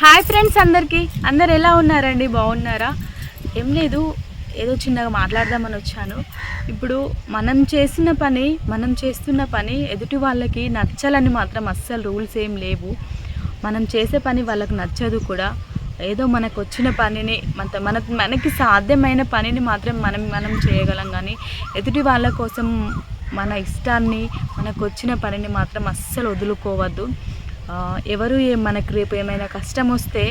Hi friends అందరికీ. అందరు ఎలా ఉన్నారండి? బాగున్నారా? ఏం లేదు ఏదో చిన్నగా మాట్లాడదామని వచ్చాను. ఇప్పుడు మనం చేసిన పని మనం చేస్తున్న పని ఎదుటి వాళ్ళకి నచ్చాలని మాత్రం అస్సలు రూల్స్ ఏం లేవు. మనం చేసే పని వాళ్ళకి నచ్చదు కూడా. ఏదో మనకు వచ్చిన పనిని మన మన మనకి సాధ్యమైన పనిని మాత్రం మనం మనం చేయగలం కానీ ఎదుటి వాళ్ళ కోసం మన ఇష్టాన్ని మనకు వచ్చిన పనిని మాత్రం అస్సలు వదులుకోవద్దు. ఎవరు ఏ మనకు రేపు ఏమైనా కష్టం వస్తే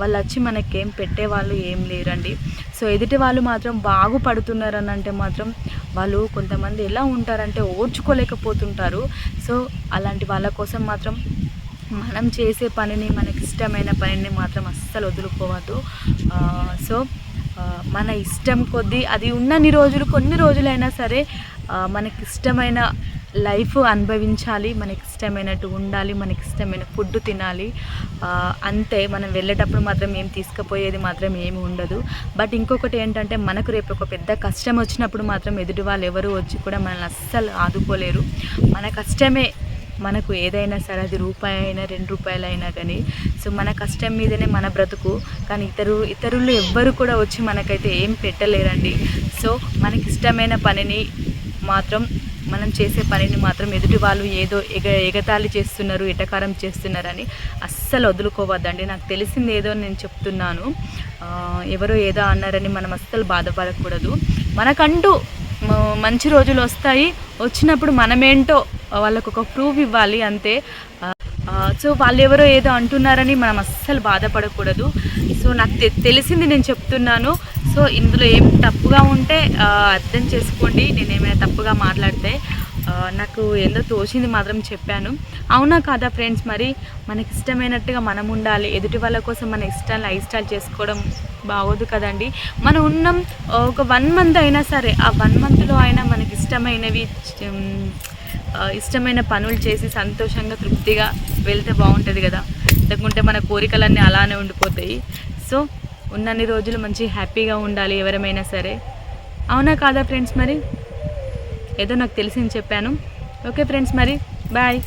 వాళ్ళు వచ్చి మనకేం పెట్టేవాళ్ళు ఏం లేరండి. సో ఎదుటి వాళ్ళు మాత్రం బాగుపడుతున్నారని అంటే మాత్రం వాళ్ళు కొంతమంది ఎలా ఉంటారంటే ఓర్చుకోలేకపోతుంటారు. సో అలాంటి వాళ్ళ కోసం మాత్రం మనం చేసే పనిని మనకి ఇష్టమైన పనిని మాత్రం అస్సలు వదులుకోవద్దు. సో మన ఇష్టం కొద్దీ అది ఉన్నన్ని రోజులు కొన్ని రోజులైనా సరే మనకి ఇష్టమైన లైఫ్ అనుభవించాలి మనకి ఇష్టమైనట్టు ఉండాలి మనకి ఇష్టమైన ఫుడ్ తినాలి. అంతే మనం వెళ్ళేటప్పుడు మాత్రం ఏం తీసుకుపోయేది మాత్రం ఏమి ఉండదు. బట్ ఇంకొకటి ఏంటంటే మనకు రేపు ఒక పెద్ద కష్టం వచ్చినప్పుడు మాత్రం ఎదుటి వాళ్ళు ఎవరు వచ్చి కూడా మనల్ని అస్సలు ఆదుకోలేరు. మన కష్టమే మనకు ఏదైనా సరే అది రూపాయి అయినా రెండు రూపాయలు అయినా కానీ. సో మన కష్టం మీదనే మన బ్రతుకు. కానీ ఇతరు ఇతరులు ఎవ్వరు కూడా వచ్చి మనకైతే ఏం పెట్టలేరండి. సో మనకి ఇష్టమైన పనిని మాత్రం మనం చేసే పనిని మాత్రం ఎదుటి వాళ్ళు ఏదో ఎగ ఎగతాళి చేస్తున్నారు ఎటకారం చేస్తున్నారని అస్సలు వదులుకోవద్దండి. నాకు తెలిసింది ఏదో నేను చెప్తున్నాను. ఎవరో ఏదో అన్నారని మనం అస్సలు బాధపడకూడదు. మనకంటూ మంచి రోజులు వస్తాయి. వచ్చినప్పుడు మనమేంటో వాళ్ళకు ఒక ప్రూఫ్ ఇవ్వాలి అంతే. సో వాళ్ళు ఎవరో ఏదో అంటున్నారని మనం అస్సలు బాధపడకూడదు. సో నాకు తె- తెలిసింది నేను చెప్తున్నాను. సో ఇందులో ఏం తప్పుగా ఉంటే అర్థం చేసుకోండి. నేను ఏమైనా తప్పుగా మాట్లాడితే నాకు ఏందో తోచింది మాత్రం చెప్పాను. అవునా కాదా ఫ్రెండ్స్ మరి? మనకి ఇష్టమైనట్టుగా మనం ఉండాలి. ఎదుటి వాళ్ళ కోసం మన ఇష్టాలు స్టైల్ చేసుకోవడం బాగోదు కదండి. మనం ఉన్నాం ఒక వన్ మంత్ అయినా సరే ఆ వన్ మంత్లో అయినా మనకి ఇష్టమైనవి ఇష్టమైన పనులు చేసి సంతోషంగా తృప్తిగా వెళ్తే బాగుంటుంది కదా. లేకుంటే మన కోరికలన్నీ అలానే ఉండిపోతాయి. సో ఉన్నన్ని రోజులు మంచి హ్యాపీగా ఉండాలి ఎవరమైనా సరే. అవునా కాదా ఫ్రెండ్స్ మరి? ఏదో నాకు తెలిసింది చెప్పాను. ఓకే ఫ్రెండ్స్ మరి. బాయ్.